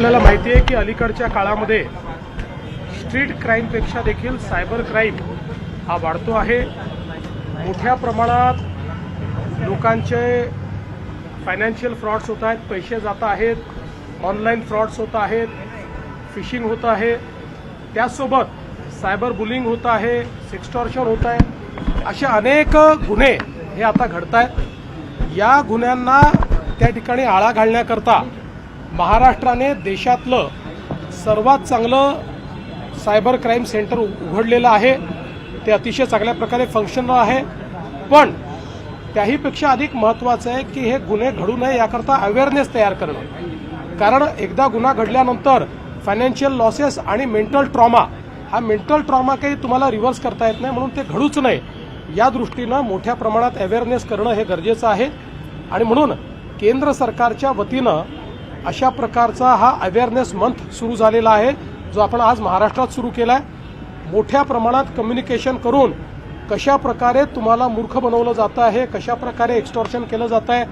आपल्याला माहिती आहे की अलीकडच्या काळामध्ये स्ट्रीट क्राईमपेक्षा देखील सायबर क्राईम हा वाढतो आहे. मोठ्या प्रमाणात लोकांचे फायनान्शियल फ्रॉड्स होत आहेत पैसे जात आहेत ऑनलाईन फ्रॉड्स होत आहेत फिशिंग होत आहे. त्याचसोबत सायबर बुलिंग होत आहे सेक्स्टॉर्शन होत आहे. असे अनेक गुन्हे हे आता घडत आहेत या गुन्ह्यांना त्या ठिकाणी आळा घालण्याकरता महाराष्ट्राने देशातलं सर्वात चांगलं सायबर क्राईम सेंटर उघडलेलं आहे. ते अतिशय चांगल्या प्रकारे फंक्शनल आहे. पण त्याहीपेक्षा अधिक महत्त्वाचं आहे की हे गुन्हे घडू नये याकरता अवेअरनेस तयार करणं. कारण एकदा गुन्हा घडल्यानंतर फायनान्शियल लॉसेस आणि मेंटल ट्रॉमा हा मेंटल ट्रॉमा काही तुम्हाला रिव्हर्स करता येत नाही म्हणून ते घडूच नये. या दृष्टीनं मोठ्या प्रमाणात अवेअरनेस करणं हे गरजेचं आहे. आणि म्हणून केंद्र सरकारच्या वतीनं अशा प्रकारचा हा अवेअरनेस मंथ सुरू झालेला आहे जो आपण आज महाराष्ट्रात सुरू केला आहे मोठ्या प्रमाणात कम्युनिकेशन करून कशा प्रकारे तुम्हाला मूर्ख बनवलं जातं आहे कशा प्रकारे एक्स्टॉर्शन केलं जात आहे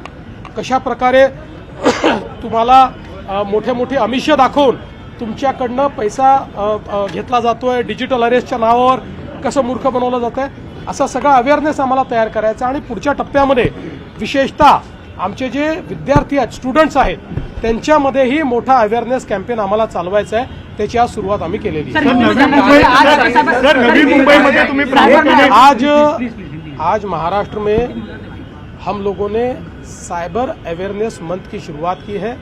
कशा प्रकारे तुम्हाला मोठे मोठे अमिष्य दाखवून तुमच्याकडनं पैसा घेतला जातो घेतला जातोय डिजिटल अरेस्टच्या नावावर कसं मूर्ख बनवलं जात आहे असा सगळा अवेअरनेस आम्हाला तयार करायचा आणि पुढच्या टप्प्यामध्ये विशेषतः आमचे जे विद्यार्थी आहेत स्टुडंट्स आहेत त्यांच्यामध्येही मोठा अवेअरनेस कॅम्पेन आम्हाला चालवायचा आहे त्याची आज सुरुवात आम्ही केलेली. आहे. आज आज महाराष्ट्र में हम लोगों ने साइबर अवेयरनेस मंथ की शुरुआत की है.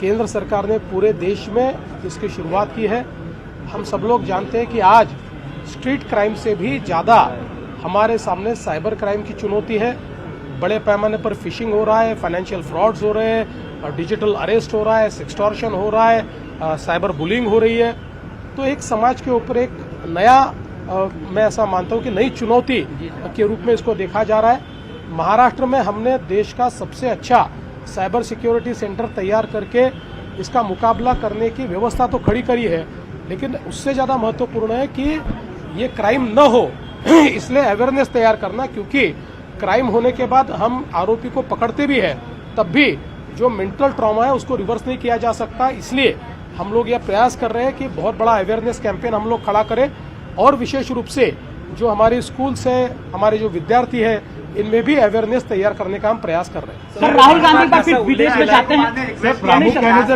केंद्र सरकार ने पूरे देश में इसकी शुरुआत की है. हम सब लोग जानते हैं कि आज स्ट्रीट क्राइम से भी ज़्यादा हमारे सामने साइबर क्राइम की चुनौती है. बड़े पैमाने पर फिशिंग हो रहा है फाइनेंशियल फ्रॉड्स हो रहे हैं डिजिटल अरेस्ट हो रहा है सेक्सटॉर्शन हो रहा है साइबर बुलिंग हो रही है। तो एक समाज के ऊपर एक नया मैं ऐसा मानता हूँ कि नई चुनौती के रूप में इसको देखा जा रहा है। महाराष्ट्र में हमने देश का सबसे अच्छा साइबर सिक्योरिटी सेंटर तैयार करके इसका मुकाबला करने की व्यवस्था तो खड़ी करी है, लेकिन उससे ज़्यादा महत्वपूर्ण है कि ये क्राइम न हो। इसलिए अवेयरनेस तैयार करना, क्योंकि क्राइम होने के बाद हम आरोपी को पकड़ते भी हैं, तब भी जो मेंटल ट्रॉमा है उसको रिवर्स नहीं किया जा सकता। इसलिए हम लोग यह प्रयास कर रहे हैं कि बहुत बड़ा अवेयरनेस कैंपेन हम लोग खड़ा करें और विशेष रूप से जो हमारे स्कूल्स है हमारे जो विद्यार्थी है इनमें भी अवेयरनेस तैयार करने का हम प्रयास कर रहे हैं। सर राहुल गांधी का फिर विदेश में जाते हैं। सर,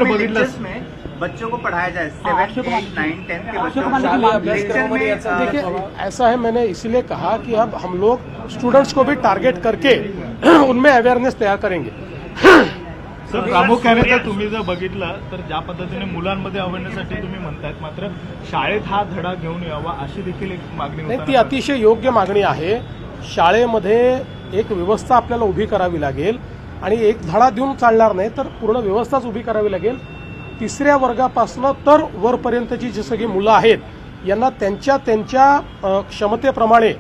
बघितलं में बच्चों को पढ़ाया जाए Akshay seven eight nine tenth के बच्चों को ने मांग- लेक्चर में अ, देखिए ऐसा है मैंने इसीलिए कहा कि अब हम लोग स्टूडेंट्स को भी टारगेट करके उनमें अवेयरनेस तैयार करेंगे। सर प्रामुख्याने जर तुम्ही जर बघितलं तर ज्या पद्धतीने मुलांमध्ये आवडण्यासाठी तुम्ही म्हणतायत मात्र शाळेत हा धडा घेऊन यावा अशी देखील एक मागणी नाही ती अतिशय योग्य मागणी आहे. शाळेमध्ये एक व्यवस्था आपल्याला उभी करावी लागेल आणि एक धडा देऊन चालणार नाही तर पूर्ण व्यवस्थाच उभी करावी लागेल. तिसऱ्या वर्गापासनं तर वरपर्यंतची जी सगळी मुलं आहेत यांना त्यांच्या त्यांच्या क्षमतेप्रमाणे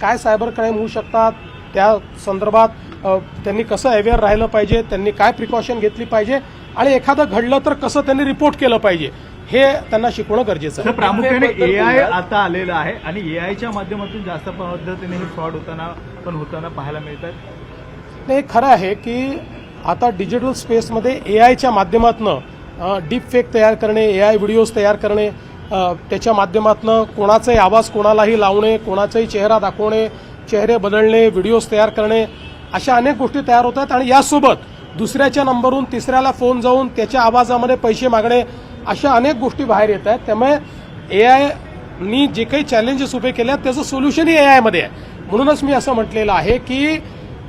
काय सायबर क्राईम होऊ शकतात त्या संदर्भात त्यांनी कसं अवेअर राहिलं पाहिजे त्यांनी काय प्रिकॉशन घेतली पाहिजे आणि एखादं घडलं तर कसं त्यांनी रिपोर्ट केलं पाहिजे हे त्यांना शिकवणं गरजेचं आहे. प्रामुख्याने ए आय आता आलेलं आहे आणि ए आयच्या माध्यमातून जास्त पद्धतीने हे फ्रॉड होताना पण होताना पाहायला मिळतात. नाही खरं आहे की आता डिजिटल स्पेसमध्ये ए आयच्या माध्यमातनं डीप फेक तयार करणे ए आय व्हिडिओज तयार करणे त्याच्या माध्यमातनं कोणाचाही आवाज कोणालाही लावणे कोणाचाही चेहरा दाखवणे चेहरे बदलणे व्हिडिओज तयार करणे अशा अनेक गोष्टी तयार होत आहेत आणि यासोबत दुसऱ्याच्या नंबरवरून तिसऱ्याला फोन जाऊन त्याच्या आवाजामध्ये पैसे मागणे अशा अनेक गोष्टी बाहेर येत आहेत. त्यामुळे ए आयनी जे काही चॅलेंजेस उभे केले आहेत त्याचं सोल्युशनही ए आयमध्ये आहे. म्हणूनच मी असं म्हटलेलं आहे की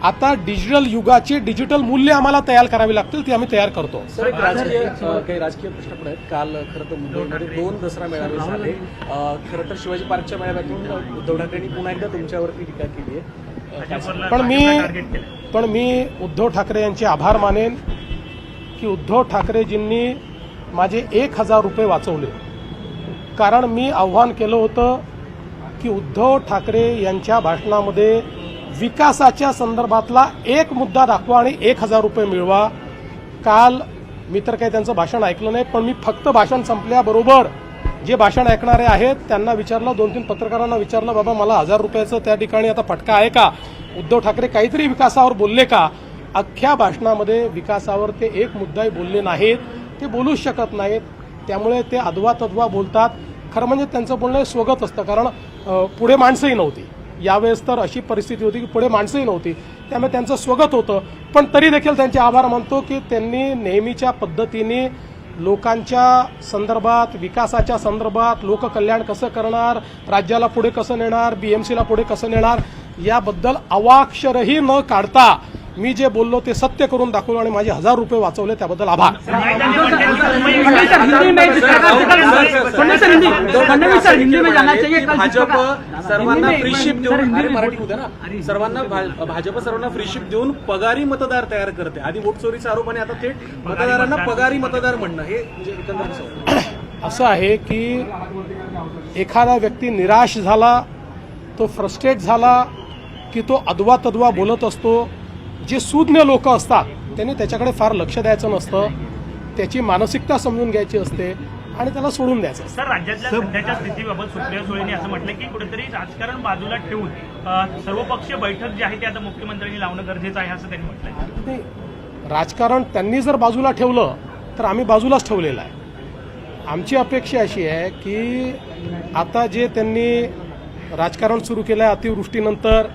आता डिजिटल युगाची डिजिटल मूल्य आम्हाला तयार करावी लागतील ती आम्ही तयार करतो. राजकीय काही राजकीय प्रश्न पण आहेत. काल खरं तर मुंबईमध्ये दोन दसरा मेळावे झाले. खरं तर शिवाजी पार्कच्या मेळाव्यातून उद्धव ठाकरेंनी पुन्हा एकदा तुमच्यावरती टीका केली आहे? पण मी पण मी उद्धव ठाकरे यांचे आभार मानेन की उद्धव ठाकरेजींनी माझे एक हजार रुपये वाचवले. कारण मी आव्हान केलं होतं की उद्धव ठाकरे यांच्या भाषणामध्ये विकासाच्या संदर्भातला एक मुद्दा दाखवा आणि एक हजार रुपये मिळवा. काल मी तर काही त्यांचं भाषण ऐकलं नाही पण मी फक्त भाषण संपल्याबरोबर जे भाषण ऐकणारे आहेत त्यांना विचारलं दोन तीन पत्रकारांना विचारलं बाबा मला हजार रुपयाचं त्या ठिकाणी आता फटका आहे का? उद्धव ठाकरे काहीतरी विकासावर बोलले का? अख्ख्या भाषणामध्ये विकासावर ते एक मुद्दाही बोलले नाहीत ते बोलूच शकत नाहीत. त्यामुळे ते अधवा तद्वा बोलतात. खरं म्हणजे त्यांचं बोलणं स्वगत असतं कारण पुढे माणसंही नव्हती. यावेळेस तर अशी परिस्थिती होती की पुढे माणसंही नव्हती. त्यामुळे त्यांचं स्वगत होतं. पण तरी देखील त्यांचे आभार मानतो की त्यांनी नेहमीच्या पद्धतीने लोकांच्या संदर्भात विकासाच्या संदर्भात लोककल्याण कसं करणार राज्याला पुढे कसं नेणार बीएमसीला पुढे कसं नेणार याबद्दल अवाक्षरही न काढता मी जे बोललो ते सत्य करून दाखवलं आणि माझे हजार रुपये वाचवले त्याबद्दल आभार भाजप सर्वांना हिंदी में- फ्री शिप सर, देऊन मराठी ना सर्वांना भाजप सर्वांना फ्री शिप देऊन पगारी मतदार तयार करते आधी वोट चोरीचा आरोप आणि आता थेट मतदारांना पगारी मतदार म्हणणं हे जे एकंदरीत समजतं. असं आहे की एखादा व्यक्ती निराश झाला तो फ्रस्ट्रेट झाला की तो अदवा तद्वा बोलत असतो जे सुज्ञ लोक असतात त्यांनी त्याच्याकडे फार लक्ष द्यायचं नसतं. त्याची मानसिकता समजून घ्यायची असते आणि त्याला सोडून द्यायचं असतं. सर राज्यातल्या सध्याच्या स्थितीबाबत सुप्रिया सुळेंनी असं म्हटलं की कुठेतरी राजकारण बाजूला ठेवून सर्वपक्षीय बैठक जी आहे ती आता मुख्यमंत्र्यांनी लावणं गरजेचं आहे असं त्यांनी म्हटलंय. नाही, राजकारण त्यांनी जर बाजूला ठेवलं तर आम्ही बाजूलाच ठेवलेलं आहे. आमची अपेक्षा अशी आहे की आता जे त्यांनी राजकारण सुरू केलं आहे अतिवृष्टीनंतर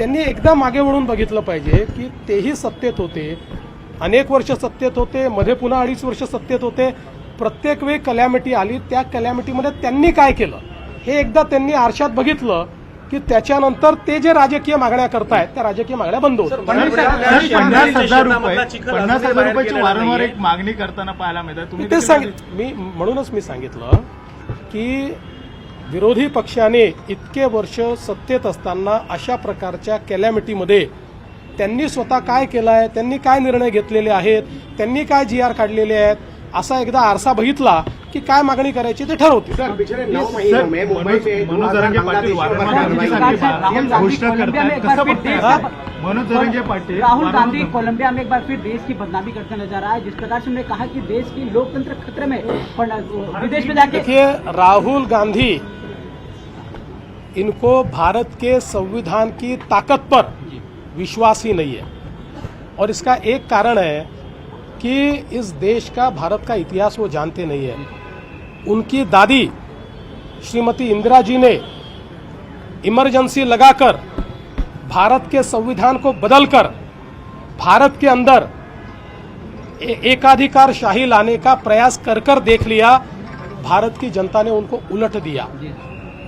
त्यांनी एकदा मागे वळून बघितलं पाहिजे की तेही सत्तेत होते. अनेक वर्ष सत्तेत होते मध्ये पुन्हा अडीच वर्ष सत्तेत होते. प्रत्येक वेळी कलॅमिटी आली त्या कलॅमिटीमध्ये त्यांनी काय केलं? हे एकदा त्यांनी आरशात बघितलं की त्याच्यानंतर ते जे राजकीय मागण्या करतायत त्या राजकीय मागण्या बंद होतात. पन्नास हजार रुपयाची वारंवार. एक मागणी करताना पाहायला मिळतात मी म्हणूनच मी सांगितलं की विरोधी पक्षाने इतके वर्ष सत्तेत असताना अशा प्रकारच्या कॅलॅमिटीमध्ये त्यांनी स्वतः काय केलं आहे त्यांनी काय निर्णय घेतलेले आहेत त्यांनी काय जी आर काढलेले आहेत असा एकदा आरसा बघितला की काय मागणी करायची ते से राहुल गांधी कोलंबिया में एक बार कसं फिर? देश? का- मनोज जरंगे पाटील राहुल वारंवार- गांधी कोलंबिया में एक बार फिर देश की बदनामी करते नजर आए जिस प्रकार से उन्होंने कहा कि देश की लोकतंत्र खतरे में विदेश में जाके राहुल गांधी इनको भारत के संविधान की ताकत पर विश्वास ही नहीं है। और इसका एक कारण है कि इस देश का भारत का इतिहास वो जानते नहीं है। उनकी दादी श्रीमती इंदिरा जी ने इमरजेंसी लगाकर भारत के संविधान को बदलकर भारत के अंदर एकाधिकार शाही लाने का प्रयास कर कर देख लिया। भारत की जनता ने उनको उलट दिया।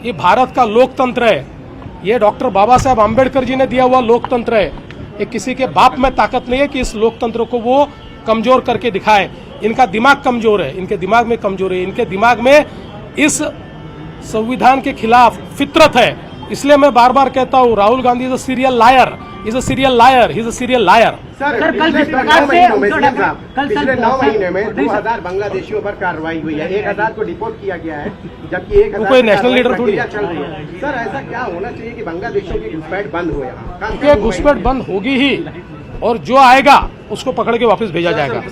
ये भारत का लोकतंत्र है। ये डॉक्टर बाबा साहेब आम्बेडकर जी ने दिया हुआ लोकतंत्र है। ये किसी के बाप में ताकत नहीं है कि इस लोकतंत्र को वो कमज़ोर करके दिखाए। इनका दिमाग कमज़ोर है। इनके दिमाग में कमज़ोर है। इनके दिमाग में इस संविधान के खिलाफ फितरत है। इसलिए मैं बार बार कहता हूँ, Rahul Gandhi is a serial liar. Is a serial liar is a serial liar sir sir, कल पिछले नौ प्रकार से कल सर- पिछले नौ महीने में दो हज़ार बांग्लादेशियों पर कार्रवाई हुई है। एक हज़ार को डिपोर्ट किया गया है जबकि एक हज़ार कोई नेशनल लीडर थोड़ी चल रही है। सर ऐसा क्या होना चाहिए कि बांग्लादेशियों की घुसपैठ बंद हो यहाँ? घुसपैठ बंद होगी ही और जो आएगा उसको पकड़ के वापस भेजा जाएगा।